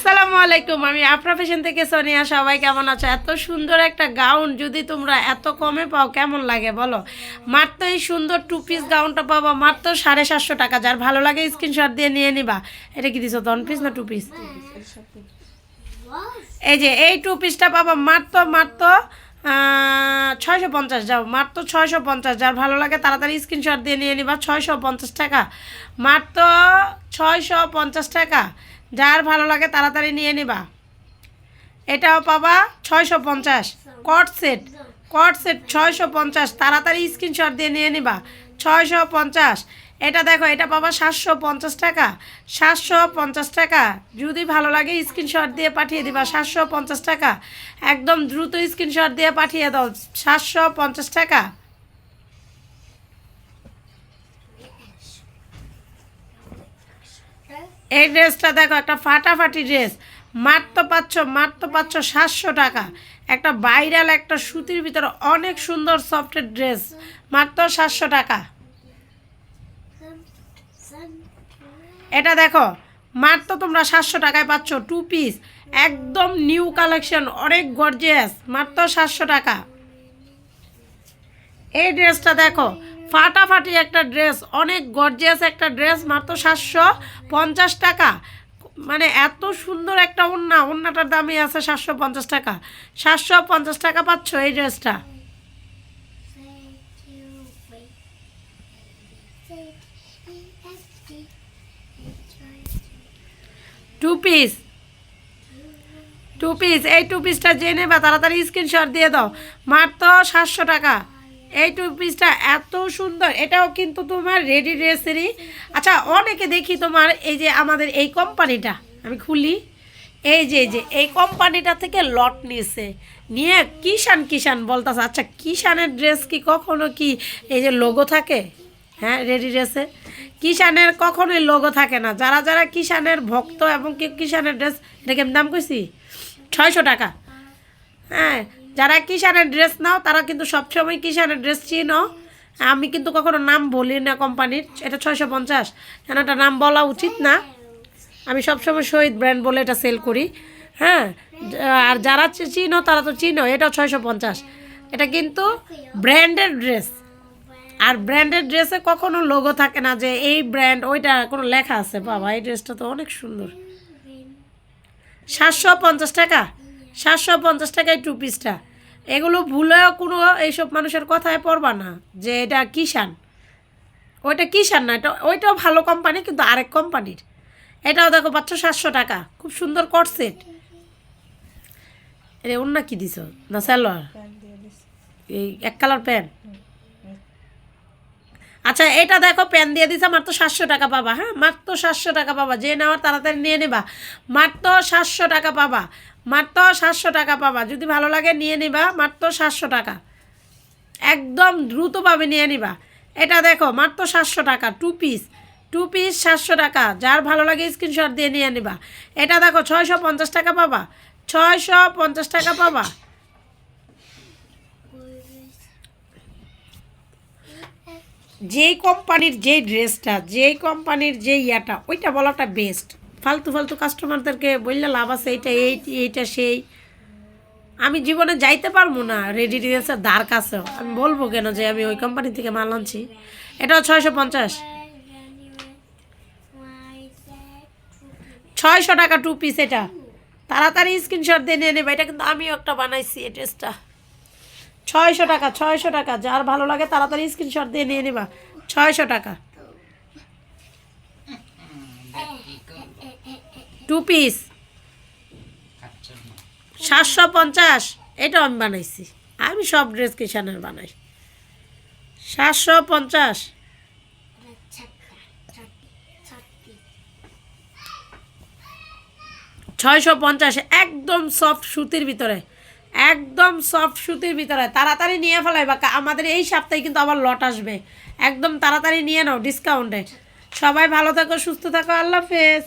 আসসালামু আলাইকুম, আমি আফরা ফ্যাশন থেকে সোনিয়া সবাই কেমন আছো? এত সুন্দর একটা গাউন যদি তোমরা এত কমে পাও, কেমন লাগে বলো? মাত্র এই সুন্দর টু পিস গাউনটা পাবো মাত্র সাড়ে সাতশো টাকা। যার ভালো লাগে স্ক্রিনশট দিয়ে নিয়ে নিবা। এটা কি দিছো পিস না টু পিস এই যে, এই টু পিসটা পাবা মাত্র মাত্র ছয়শো পঞ্চাশ। যাও, মাত্র ছয়শো পঞ্চাশ। যার ভালো লাগে তাড়াতাড়ি স্ক্রিনশট দিয়ে নিয়ে নিবা, ছয়শো পঞ্চাশ টাকা। মাত্র ছয়শো পঞ্চাশ টাকা। যার ভালো লাগে তাড়াতাড়ি নিয়ে নিবা। এটাও পাবা ছয়শো পঞ্চাশ। কট সেট কট সেট ছয়শো পঞ্চাশ। তাড়াতাড়ি স্ক্রিনশট দিয়ে নিয়ে নিবা। ছয়শো পঞ্চাশ। এটা দেখো, এটা পাবা সাতশো পঞ্চাশ টাকা। সাতশো পঞ্চাশ টাকা। যদি ভালো লাগে স্ক্রিনশট দিয়ে পাঠিয়ে দিবা সাতশো পঞ্চাশ টাকা। একদম দ্রুত স্ক্রিনশট দিয়ে পাঠিয়ে দাও। সাতশো পঞ্চাশ টাকা। এই ড্রেসটা দেখো, একটা ফাটাফাটি ড্রেস। মাত্র পাচ্ছ মাত্র পাচ্ছ সাতশো টাকা। একটা ভাইরাল একটা সুতির ভিতরে অনেক সুন্দর সফটের ড্রেস। মাত্র সাতশো টাকা। এটা দেখো, মাত্র তোমরা সাতশো টাকায় পাচ্ছ টু পিস একদম নিউ কালেকশন অনেক গর্জিয়াস মাত্র সাতশো টাকা। এই ড্রেসটা দেখো ফাটাফাটি একটা ড্রেস, অনেক গর্জিয়াস একটা ড্রেস, মাত্র সাতশো পঞ্চাশ টাকা। মানে এত সুন্দর একটা ওড়না, ওড়নাটার দামই আছে সাতশো পঞ্চাশ টাকা। সাতশো পঞ্চাশ টাকা পাচ্ছ এই ড্রেসটা? টু পিস টু পিস এই টু পিসটা জেনে বা তাড়াতাড়ি স্ক্রিনশট দিয়ে দাও। মাত্র সাতশো টাকা। এই টু পিসটা এত সুন্দর, এটাও কিন্তু তোমার রেডি ড্রেসেরই আচ্ছা অনেকে দেখি তোমার এই যে আমাদের এই কোম্পানিটা আমি খুলি, এই যে যে, এই কোম্পানিটা থেকে লট নিয়েছে নিয়ে কিষান কিষান বলতেছে আচ্ছা কিষানের ড্রেস কি কখনো কি এই যে লোগো থাকে? হ্যাঁ রেডি ড্রেসে কিষানের কখনোই লোগো থাকে না। যারা যারা কিষানের ভক্ত এবং কি কিষানের ড্রেস এটা কেমন দাম কইছি? ছয়শো টাকা। হ্যাঁ যারা কিষানের ড্রেস নাও, তারা কিন্তু সবসময় কিষানের ড্রেস চিনো। আমি কিন্তু কখনো নাম বলি না কোম্পানির, এটা ছয়শো পঞ্চাশ। কেন এটা নাম বলা উচিত না। আমি সবসময় শহীদ ব্র্যান্ড বলে এটা সেল করি। হ্যাঁ আর যারা চিনো, তারা তো চিনো, এটাও ছয়শো পঞ্চাশ। এটা কিন্তু ব্র্যান্ডের ড্রেস আর ব্র্যান্ডের ড্রেসে কখনো লোগো থাকে না যে এই ব্র্যান্ড ওইটা কোনো লেখা আছে। বাবা, এই ড্রেসটা তো অনেক সুন্দর। সাতশো পঞ্চাশ টাকা। সাতশো পঞ্চাশ টাকায় টু। পিসটা এগুলো ভুলেও কোনো এইসব মানুষের কথায় পড়বা না যে এটা কিষান ওইটা কিষান না এটা ওইটাও ভালো কোম্পানি কিন্তু আরেক কোম্পানির এটাও দেখো পাচ্ছ সাতশো টাকা খুব সুন্দর কট সেট এ অন্য কি দিছ? না স্যালোয়ার এই এক কালার প্যান্ট আচ্ছা এটা দেখো, প্যান দিয়ে দিছে, মাত্র সাতশো টাকা পাবা হ্যাঁ? মাত্র সাতশো টাকা পাবা, যে নেওয়ার তাড়াতাড়ি নিয়ে নেবা। মাত্র সাতশো টাকা পাবা, মাত্র সাতশো টাকা পাবা। যদি ভালো লাগে, নিয়ে নিবা, মাত্র সাতশো টাকা। একদম দ্রুতভাবে নিয়ে নিবা। এটা দেখো, মাত্র সাতশো টাকা টু পিস টু পিস সাতশো টাকা। যার ভালো লাগে স্ক্রিনশট দিয়ে নিয়ে নিবা। এটা দেখো, ছয়শো পঞ্চাশ টাকা পাবা, ছয়শো পঞ্চাশ টাকা পাবা। যেই কোম্পানির যেই ড্রেসটা, যেই কোম্পানির যে ইয়াটা, ওইটা বলাটা বেস্ট ফালতু ফালতু কাস্টমারদেরকে বললে লাভ আছে, এইটা এই, এইটা সেই। আমি জীবনে যাইতে পারব না রেডি ড্রেসের ধার কাছেও। আমি বলব কেন যে আমি ওই কোম্পানি থেকে মাল আনছি? এটাও ছয়শো পঞ্চাশ। ছয়শো টাকা টু পিস এটা। তাড়াতাড়ি স্ক্রিনশট দিয়ে নিয়ে নেবে, এটা কিন্তু আমিও একটা বানাইছি এই ড্রেসটা ছয়শো টাকা ছয়শো টাকা। যার ভালো লাগে তাড়াতাড়ি স্ক্রিনশট দিয়ে নিয়ে নিবা। ছয়শো টাকা। টু পিস সাতশো পঞ্চাশ। এটা আমি বানাইছি। আমি সব ড্রেস কিষানের বানাই। সাতশো পঞ্চাশ। ছয়শো পঞ্চাশ। একদম সফট সুতির ভিতরে। একদম সফট সুতির ভিতরে। তাড়াতাড়ি নিয়ে ফেলাই বা আমাদের এই সপ্তাহে কিন্তু আবার লট আসবে। একদম তাড়াতাড়ি নিয়ে নাও ডিসকাউন্টে সবাই ভালো থাকো, সুস্থ থাকো আল্লাহ হাফেজ।